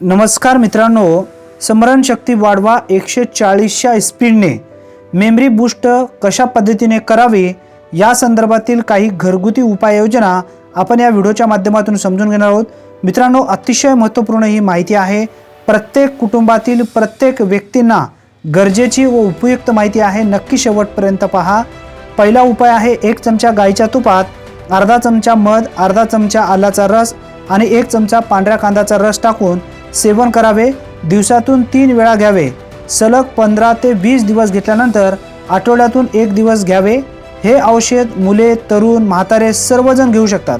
नमस्कार मित्रांनो स्मरणशक्ती वाढवा एकशे चाळीसच्या स्पीडने मेमरी बूस्ट कशा पद्धतीने करावी या संदर्भातील काही घरगुती उपाययोजना आपण या व्हिडिओच्या माध्यमातून समजून घेणार आहोत. मित्रांनो अतिशय महत्त्वपूर्ण ही माहिती आहे. प्रत्येक कुटुंबातील प्रत्येक व्यक्तींना गरजेची व उपयुक्त माहिती आहे. नक्की शेवटपर्यंत पहा. पहिला उपाय आहे एक चमचा गाईच्या तुपात अर्धा चमचा मध अर्धा चमचा आल्याचा रस आणि एक चमचा पांढऱ्या कांद्याचा रस टाकून सेवन करावे दिवसातून तीन वेळा घ्यावे. सलग पंधरा ते वीस दिवस घेतल्यानंतर आठवड्यातून एक दिवस घ्यावे. हे औषध मुले तरुण म्हातारे सर्वजण घेऊ शकतात.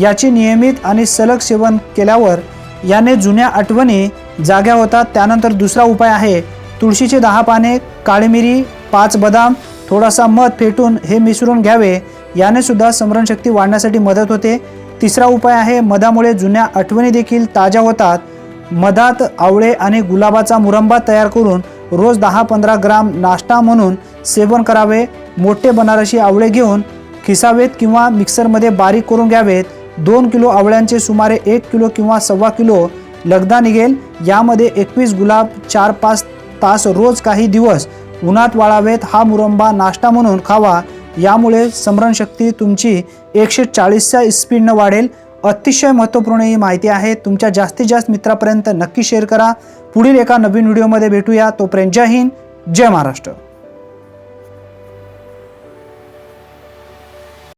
याचे नियमित आणि सलग सेवन केल्यावर याने जुन्या आठवणी जाग्या होतात. त्यानंतर दुसरा उपाय आहे तुळशीचे दहा पाने काळी मिरी पाच बदाम थोडासा मध फेटून हे मिसळून घ्यावे. याने सुद्धा स्मरणशक्ती वाढण्यासाठी मदत होते. तिसरा उपाय आहे मधामुळे जुन्या आठवणी देखील ताज्या होतात. मधात आवळे आणि गुलाबाचा मुरंबा तयार करून रोज दहा पंधरा ग्राम नाश्ता म्हणून सेवन करावे. मोठे बनारसी आवळे घेऊन खिसावेत किंवा मिक्सरमध्ये बारीक करून घ्यावेत. दोन किलो आवळ्यांचे सुमारे एक किलो किंवा सव्वा किलो लगदा निघेल. यामध्ये एकवीस गुलाब चार पाच तास रोज काही दिवस उन्हात वाळावेत. हा मुरंबा नाश्ता म्हणून खावा. यामुळे स्मरणशक्ती तुमची एकशे चाळीसच्या स्पीडनं वाढेल. अतिशय महत्त्वपूर्ण ही माहिती आहे. तुमच्या जास्तीत जास्त मित्रापर्यंत नक्की शेअर करा. पुढील एका नवीन व्हिडिओमध्ये भेटूया. तोपर्यंत जय हिंद जय महाराष्ट्र.